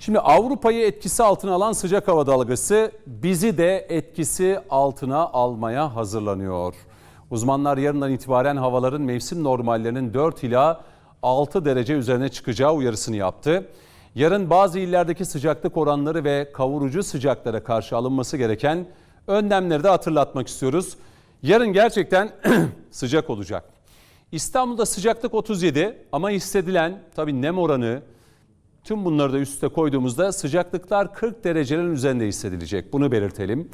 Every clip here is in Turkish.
Şimdi Avrupa'yı etkisi altına alan sıcak hava dalgası bizi de etkisi altına almaya hazırlanıyor. Uzmanlar yarından itibaren havaların mevsim normallerinin 4 ila 6 derece üzerine çıkacağı uyarısını yaptı. Yarın bazı illerdeki sıcaklık oranları ve kavurucu sıcaklara karşı alınması gereken önlemleri de hatırlatmak istiyoruz. Yarın gerçekten sıcak olacak. İstanbul'da sıcaklık 37 ama hissedilen tabii nem oranı Tüm bunları da üste koyduğumuzda sıcaklıklar 40 derecelerin üzerinde hissedilecek. Bunu belirtelim.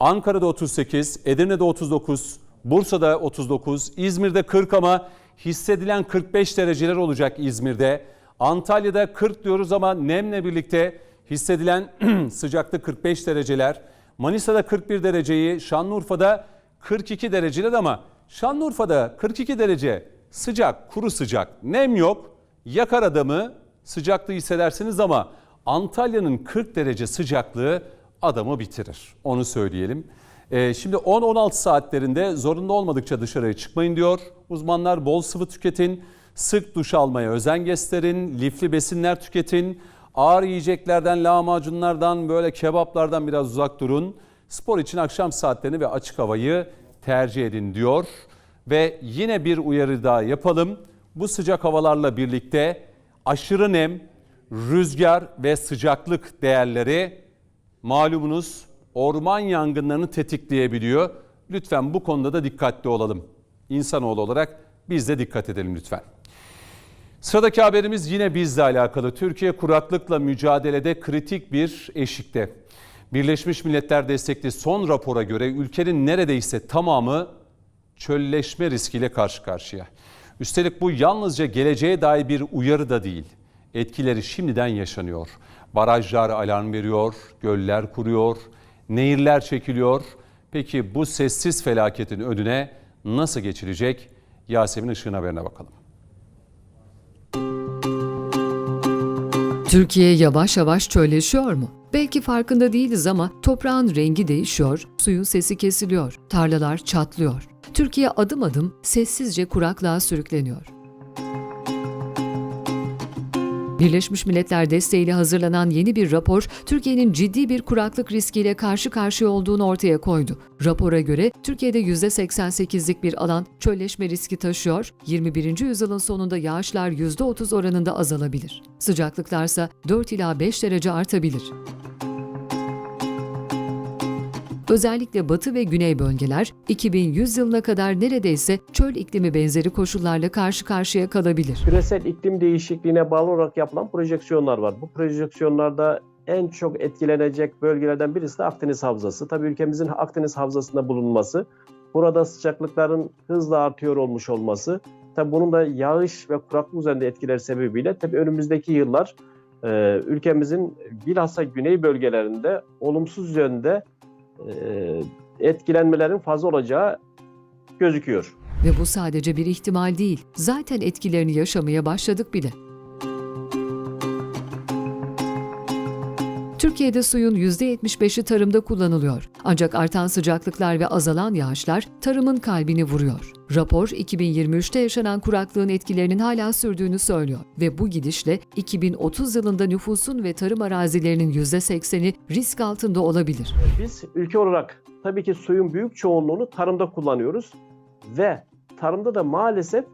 Ankara'da 38, Edirne'de 39, Bursa'da 39, İzmir'de 40 ama hissedilen 45 dereceler olacak İzmir'de. Antalya'da 40 diyoruz ama nemle birlikte hissedilen sıcaklık 45 dereceler. Manisa'da 41 dereceyi, Şanlıurfa'da 42 dereceler ama Şanlıurfa'da 42 derece sıcak, kuru sıcak, nem yok, yakar adamı, sıcaklığı hissedersiniz ama Antalya'nın 40 derece sıcaklığı adamı bitirir. Onu söyleyelim. Ee, şimdi 10-16 saatlerinde zorunda olmadıkça dışarıya çıkmayın diyor. Uzmanlar bol sıvı tüketin, sık duş almaya özen gösterin, lifli besinler tüketin, ağır yiyeceklerden, lahmacunlardan, böyle kebaplardan biraz uzak durun. Spor için akşam saatlerini ve açık havayı tercih edin diyor. Ve yine bir uyarı daha yapalım. Bu sıcak havalarla birlikte aşırı nem, rüzgar ve sıcaklık değerleri malumunuz orman yangınlarını tetikleyebiliyor. Lütfen bu konuda da dikkatli olalım. İnsanoğlu olarak biz de dikkat edelim lütfen. Sıradaki haberimiz yine bizle alakalı. Türkiye kuraklıkla mücadelede kritik bir eşikte. Birleşmiş Milletler destekli son rapora göre ülkenin neredeyse tamamı çölleşme riskiyle karşı karşıya. Üstelik bu yalnızca geleceğe dair bir uyarı da değil. Etkileri şimdiden yaşanıyor. Barajlar alarm veriyor, göller kuruyor, nehirler çekiliyor. Peki bu sessiz felaketin önüne nasıl geçilecek? Yasemin Işık'ın haberine bakalım. Türkiye yavaş yavaş çölleşiyor mu? Belki farkında değiliz ama toprağın rengi değişiyor, suyun sesi kesiliyor, tarlalar çatlıyor. Türkiye adım adım sessizce kuraklığa sürükleniyor. Birleşmiş Milletler desteğiyle hazırlanan yeni bir rapor, Türkiye'nin ciddi bir kuraklık riskiyle karşı karşıya olduğunu ortaya koydu. Rapora göre Türkiye'de %88'lik bir alan çölleşme riski taşıyor, 21. yüzyılın sonunda yağışlar %30 oranında azalabilir. Sıcaklıklarsa 4 ila 5 derece artabilir. Özellikle batı ve güney bölgeler 2100 yılına kadar neredeyse çöl iklimi benzeri koşullarla karşı karşıya kalabilir. Küresel iklim değişikliğine bağlı olarak yapılan projeksiyonlar var. Bu projeksiyonlarda en çok etkilenecek bölgelerden birisi de Akdeniz Havzası. Tabii ülkemizin Akdeniz Havzası'nda bulunması, burada sıcaklıkların hızla artıyor olmuş olması, tabii bunun da yağış ve kuraklık üzerinde etkileri sebebiyle tabii önümüzdeki yıllar e, ülkemizin bilhassa güney bölgelerinde olumsuz yönde etkilenmelerin fazla olacağı gözüküyor. Ve bu sadece bir ihtimal değil. Zaten etkilerini yaşamaya başladık bile. Türkiye'de suyun %75'i tarımda kullanılıyor. Ancak artan sıcaklıklar ve azalan yağışlar tarımın kalbini vuruyor. Rapor 2023'te yaşanan kuraklığın etkilerinin hala sürdüğünü söylüyor ve bu gidişle 2030 yılında nüfusun ve tarım arazilerinin %80'i risk altında olabilir. Biz ülke olarak tabii ki suyun büyük çoğunluğunu tarımda kullanıyoruz ve tarımda da maalesef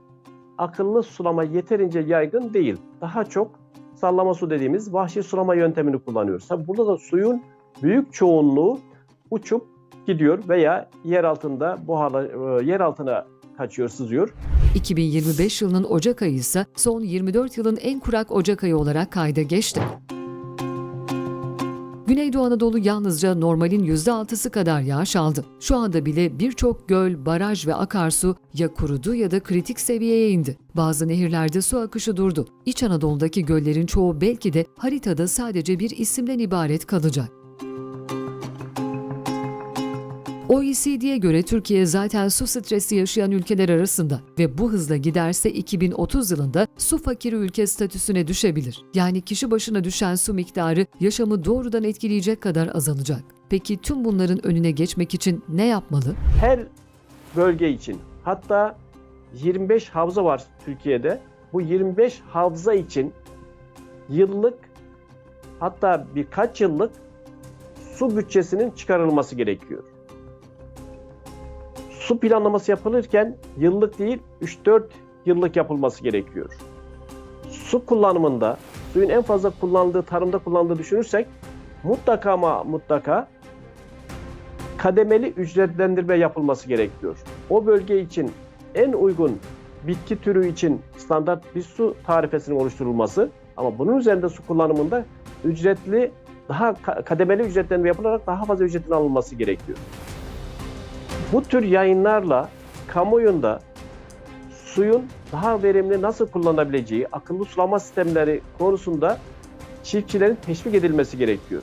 akıllı sulama yeterince yaygın değil. Daha çok sallama su dediğimiz vahşi sulama yöntemini kullanıyoruz. Tabii burada da suyun büyük çoğunluğu uçup gidiyor veya yer altında buharla e, yer altına kaçıyor, sızıyor. 2025 yılının Ocak ayı ise son 24 yılın en kurak Ocak ayı olarak kayda geçti. Güneydoğu Anadolu yalnızca normalin %6'sı kadar yağış aldı. Şu anda bile birçok göl, baraj ve akarsu ya kurudu ya da kritik seviyeye indi. Bazı nehirlerde su akışı durdu. İç Anadolu'daki göllerin çoğu belki de haritada sadece bir isimden ibaret kalacak. OECD'ye göre Türkiye zaten su stresi yaşayan ülkeler arasında ve bu hızla giderse 2030 yılında su fakiri ülke statüsüne düşebilir. Yani kişi başına düşen su miktarı yaşamı doğrudan etkileyecek kadar azalacak. Peki tüm bunların önüne geçmek için ne yapmalı? Her bölge için hatta 25 havza var Türkiye'de. Bu 25 havza için yıllık hatta birkaç yıllık su bütçesinin çıkarılması gerekiyor. Su planlaması yapılırken yıllık değil 3-4 yıllık yapılması gerekiyor. Su kullanımında suyun en fazla kullanıldığı tarımda kullanıldığı düşünürsek mutlaka ama mutlaka kademeli ücretlendirme yapılması gerekiyor. O bölge için en uygun bitki türü için standart bir su tarifesinin oluşturulması ama bunun üzerinde su kullanımında ücretli daha ka- kademeli ücretlendirme yapılarak daha fazla ücretin alınması gerekiyor. Bu tür yayınlarla kamuoyunda suyun daha verimli nasıl kullanılabileceği, akıllı sulama sistemleri konusunda çiftçilerin teşvik edilmesi gerekiyor.